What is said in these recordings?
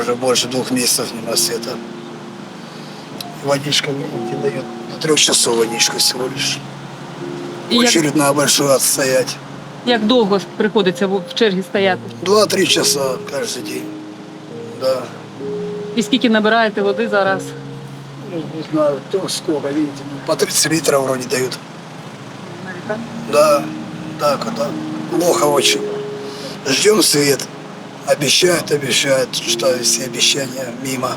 уже больше двух месяцев нема света. Водичка видите, дает до трех часов водичку всего лишь. І як, Очередь на большую отстоять. як довго ж приходиться в в черзі стояти? Два-три часа каждый день. Да. І скільки набираєте води зараз? Ну, не знаю, то сколько, видите, ну, по 30 литров вроде дают. Да, так, это плохо очень. Ждем свет. Обещают, обещают, что все обещания мимо.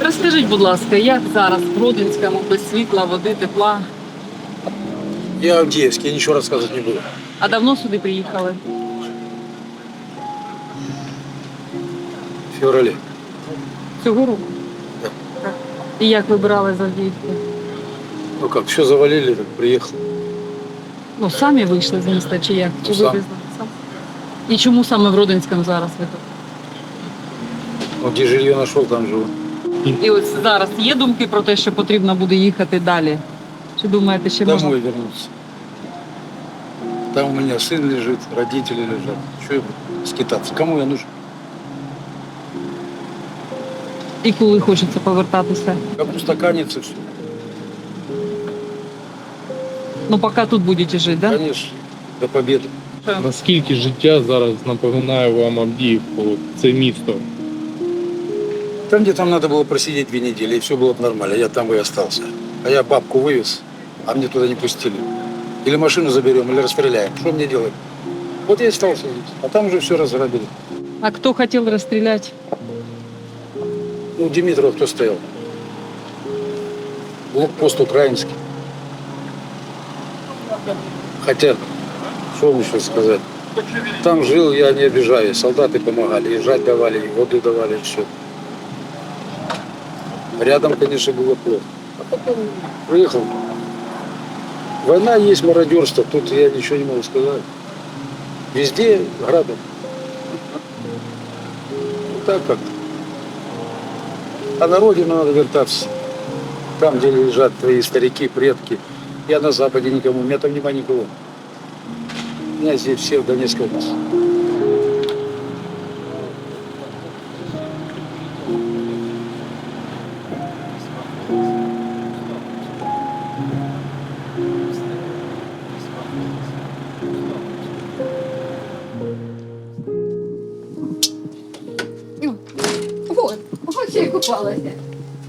Розкажіть, будь ласка, як зараз в Гродинському без світла, води, тепла? Я Авдеевский, я ничего рассказывать не буду. А давно сюди приїхали? В феврале. Цього року? Да. І як вибирали з Авдіївки? Ну как, все завалили, так приехал. Ну, самі вийшли з міста чи як? Чи Ну, сам. вивезли? Сам. І чому саме в Родинському зараз ви тут? Ну, где жилье нашел, там живу. І ось зараз є думки про те, що потрібно буде їхати далі? Чи думаєте, ще Домой можна? вернуться. Там у меня сын лежит, родители лежат. Что я буду скитаться? Кому я нужен? І коли хочеться повертатися? Как устаканиться все. Ну, поки тут будете жити, так? Да? Конечно, до победы. Наскільки життя зараз напоминає вам Авдіївку, це місто? Там, где там надо было просидеть две недели, и все было бы нормально, я там и остался. А я бабку вывез, а мне туда не пустили. Или машину заберем, или расстреляем. Что мне делать? Вот я и остался здесь. А там уже все разграбили. А хто хотів розстріляти? Ну, Димитров кто стоял? Блокпост украинский. Хотя, что вам еще сказать? Там жил, я не обижаюсь. Солдаты помогали, и жать давали, и воду давали, и все. Рядом, конечно, было плохо. А потом приехал. Война есть мародерство, тут я ничего не могу сказать. Везде грабят. Вот так как-то. А на родину надо вертаться. Там, где лежат твои старики, предки. Я на Западе никому, у меня там нема никого. У меня здесь все в Донецкой области. Вот я и купалась.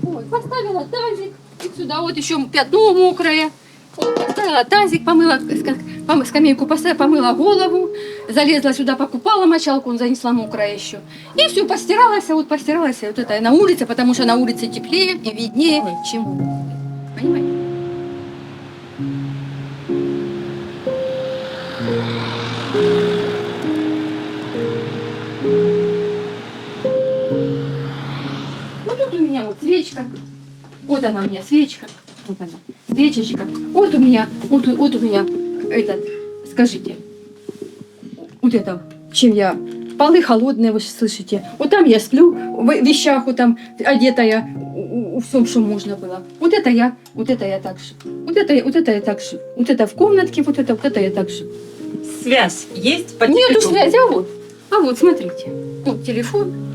Вот, поставила тазик и сюда вот еще пятно мокрое. Вот, поставила тазик, помыла ска- пом- скамейку поставила, помыла голову, залезла сюда, покупала мочалку, он занесла мокрое еще. И все, постиралась, а вот постиралась вот это на улице, потому что на улице теплее и виднее, чем Понимаете? Меня вот свечка. Вот она у меня свечка. Вот она. Свечечка. Вот у меня, вот, вот у меня этот, скажите, вот это, чем я Полы холодные, вы слышите. Вот там я сплю, в вещах вот там одетая, у, у всем, что можно было. Вот это я, вот это я так же. Вот это, я- вот это я так же. Вот это в комнатке, вот это, вот это я так же. Связь є по Нету связи, а вот. А вот, смотрите. Вот телефон.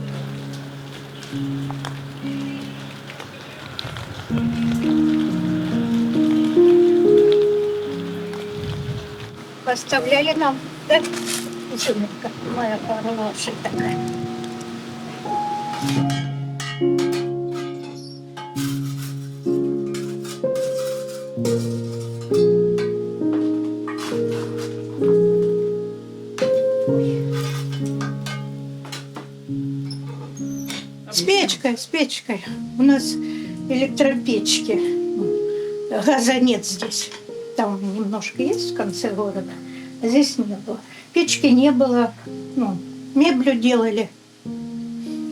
Поставляли нам, да? Изюминка моя хорошая такая. С печкой, с печкой. У нас электропечки. Газа нет здесь. Там немножко есть в конце города. А здесь не было. Печки не было. Ну, меблю делали.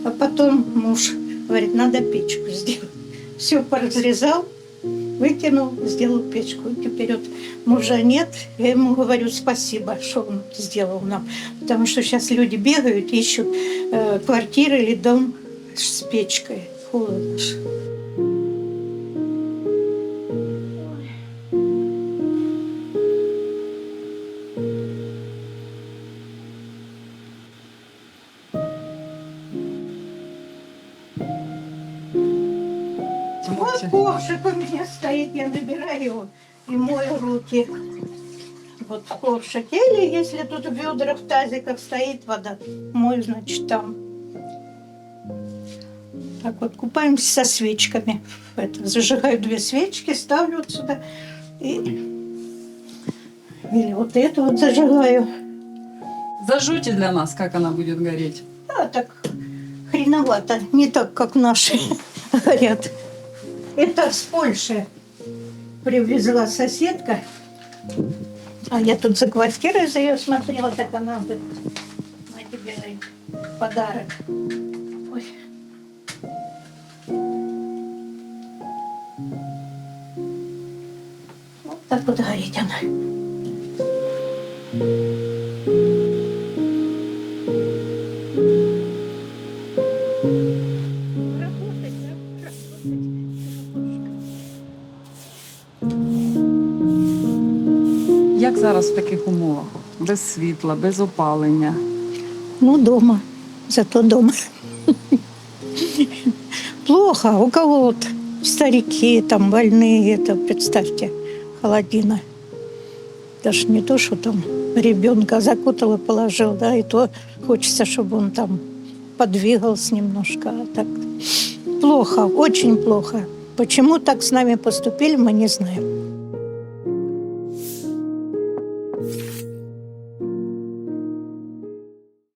А потом муж говорит, надо печку сделать. Все поразрезал, Выкинул, сделал печку. И теперь вот мужа нет. Я ему говорю спасибо, что он сделал нам. Потому что сейчас люди бегают, ищут э, квартиры или дом с печкой. Холодно. Ковшик у меня стоит, я набираю и мою руки. Вот ковшик. Или если тут в ведрах, в тазиках стоит вода, мою, значит, там. Так вот, купаемся со свечками. Это, зажигаю две свечки, ставлю вот сюда. И... Или вот это вот зажигаю. Зажуйте для нас, как она будет гореть. А, так хреновато. Не так, как наши говорят. Это с Польши привезла соседка. А я тут за квартирой за ее смотрела, так она говорит, на тебе подарок. Ой. Вот так вот горит она. Як зараз в таких умовах? Без світла, без опалення. Ну, дома. Зато дома. Плохо. У кого вот старики, там больные, это, представьте, холодина. Даже не то, что там ребенка закутал и положил, да, и то хочется, чтобы он там подвигался немножко. А так плохо, очень плохо. Почему так с нами поступили, мы не знаем.